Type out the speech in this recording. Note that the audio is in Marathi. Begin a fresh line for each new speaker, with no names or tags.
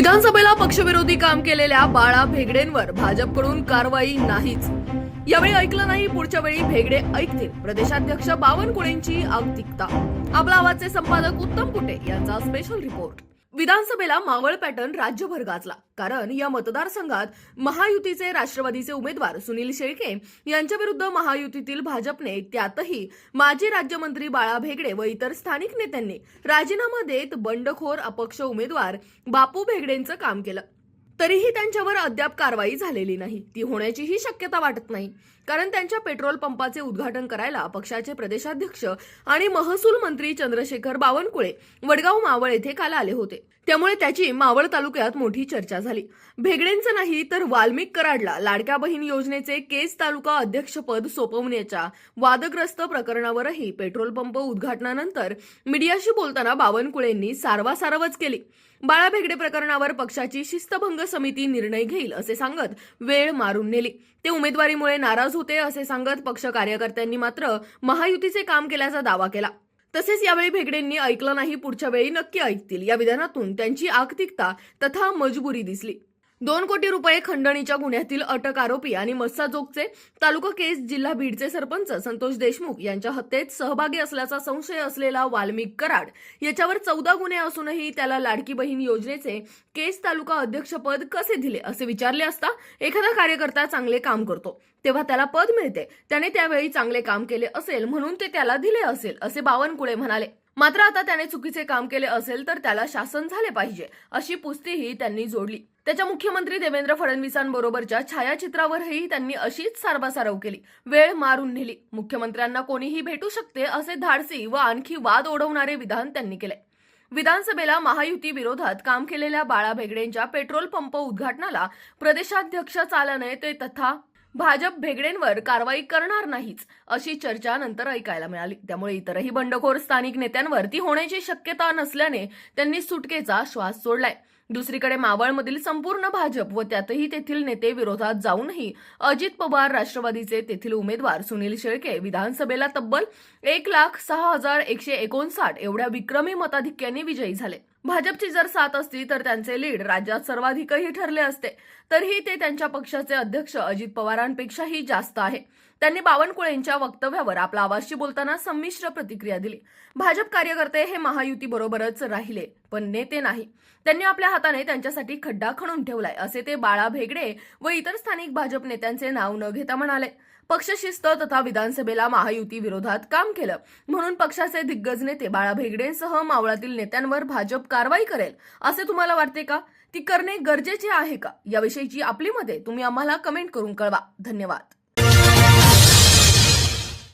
विधानसभेला पक्षविरोधी काम केलेल्या बाळा भेगडेंवर भाजपकडून कारवाई नाहीच. यावेळी ऐकलं नाही पुढच्या वेळी भेगडे ऐकतील. प्रदेशाध्यक्ष बावनकुळेंची आगतिकता आपला आवाजचे संपादक उत्तम कुटे यांचा स्पेशल रिपोर्ट विधानसभेला मावळ पॅटर्न राज्यभर गाजला. कारण या मतदारसंघात महायुतीचे राष्ट्रवादीचे उमेदवार सुनील शेळके यांच्याविरुद्ध महायुतीतील भाजपने त्यातही माजी राज्यमंत्री बाळा भेगडे व इतर स्थानिक नेत्यांनी राजीनामा देत बंडखोर अपक्ष उमेदवार बापू भेगडेंचं काम केलं. तरीही त्यांच्यावर अद्याप कारवाई झालेली नाही. ती होण्याचीही शक्यता वाटत नाही. कारण त्यांच्या पेट्रोल पंपाचे उद्घाटन करायला पक्षाचे प्रदेशाध्यक्ष आणि महसूल मंत्री चंद्रशेखर बावनकुळे वडगाव मावळ येथे काल आले होते. त्यामुळे त्याची मावळ तालुक्यात मोठी चर्चा झाली. भेगडेंचं नाही तर वाल्मिक कराडला लाडक्या बहीण योजनेचे केस तालुका अध्यक्षपद सोपवण्याच्या वादग्रस्त प्रकरणावरही पेट्रोल पंप उद्घाटनानंतर मीडियाशी बोलताना बावनकुळेंनी सारवासारवच केली. बाळा भेगडे प्रकरणावर पक्षाची शिस्तभंग समिती निर्णय घेईल असे सांगत वेळ मारून नेली. ते उमेदवारीमुळे नाराज होते असे सांगत पक्ष कार्यकर्त्यांनी मात्र महायुतीचे काम केल्याचा दावा केला. तसेच यावेळी भेगडेंनी ऐकलं नाही पुढच्या वेळी नक्की ऐकतील. या विधानातून त्यांची आर्थिकता तथा मजबुरी दिसली. दोन कोटी रुपये खंडणीच्या गुन्ह्यातील अटक आरोपी आणि मस्साजोगचे तालुका केस जिल्हा बीडचे सरपंच संतोष देशमुख यांच्या हत्येत सहभागी असल्याचा संशय असलेला वाल्मिक कराड याच्यावर चौदा गुन्हे असूनही त्याला लाडकी बहीण योजनेचे केस तालुका अध्यक्षपद कसे दिले असे विचारले असता एखादा कार्यकर्ता चांगले काम करतो. तेव्हा त्याला पद मिळते. त्याने त्यावेळी चांगले काम केले असेल म्हणून ते त्याला दिले असेल असे बावनकुळे म्हणाले. मात्र आता त्याने चुकीचे काम केले असेल तर त्याला शासन झाले पाहिजे अशी पुस्तीही त्यांनी जोडली. त्याच्या मुख्यमंत्री देवेंद्र फडणवीसांबरोबरच्या छायाचित्रावरही त्यांनी अशीच सारबासारव केली. वेळ मारून नेली. मुख्यमंत्र्यांना कोणीही भेटू शकते असे धाडसी व आणखी वाद ओढवणारे विधान त्यांनी केले. विधानसभेला महायुती विरोधात काम केलेल्या बाळा भेगडेंच्या पेट्रोल पंप उद्घाटनाला प्रदेशाध्यक्ष चालने ते तथा भाजप भेगडेंवर कारवाई करणार नाहीच अशी चर्चा नंतर ऐकायला मिळाली. त्यामुळे इतरही बंडखोर स्थानिक नेत्यांवर ती होण्याची शक्यता नसल्याने त्यांनी सुटकेचा श्वास सोडलाय. दुसरीकडे मावळमधील संपूर्ण भाजप व त्यातही तेथील नेते विरोधात जाऊनही अजित पवार राष्ट्रवादीचे तेथील उमेदवार सुनील शेळके विधानसभेला तब्बल एक लाख सहा हजार एकशे एकोणसाठ एवढ्या विक्रमी मताधिक्याने विजयी झाले. भाजपची जर साथ असती तर त्यांचे लीड राज्यात सर्वाधिकही ठरले असते. तरीही ते त्यांच्या पक्षाचे अध्यक्ष अजित पवारांपेक्षाही जास्त आहे. त्यांनी बावनकुळेंच्या वक्तव्यावर आपला आवाजशी बोलताना संमिश्र प्रतिक्रिया दिली. भाजप कार्यकर्ते हे महायुती बरोबरच राहिले पण नेते नाही. त्यांनी आपल्या हाताने त्यांच्यासाठी खड्डा खणून ठेवलाय असे ते बाळा भेगडे व इतर स्थानिक भाजप नेत्यांचे नाव न घेता म्हणाले. पक्षशिस्त तथा विधानसभेला महायुती विरोधात काम केलं. म्हणून पक्षाचे दिग्गज नेते बाळा भेगडेंसह मावळातील नेत्यांवर भाजप कारवाई करेल असे तुम्हाला वाटते का? ती करणे गरजेचे आहे का? याविषयीची आपली मते तुम्ही आम्हाला कमेंट करून कळवा. धन्यवाद.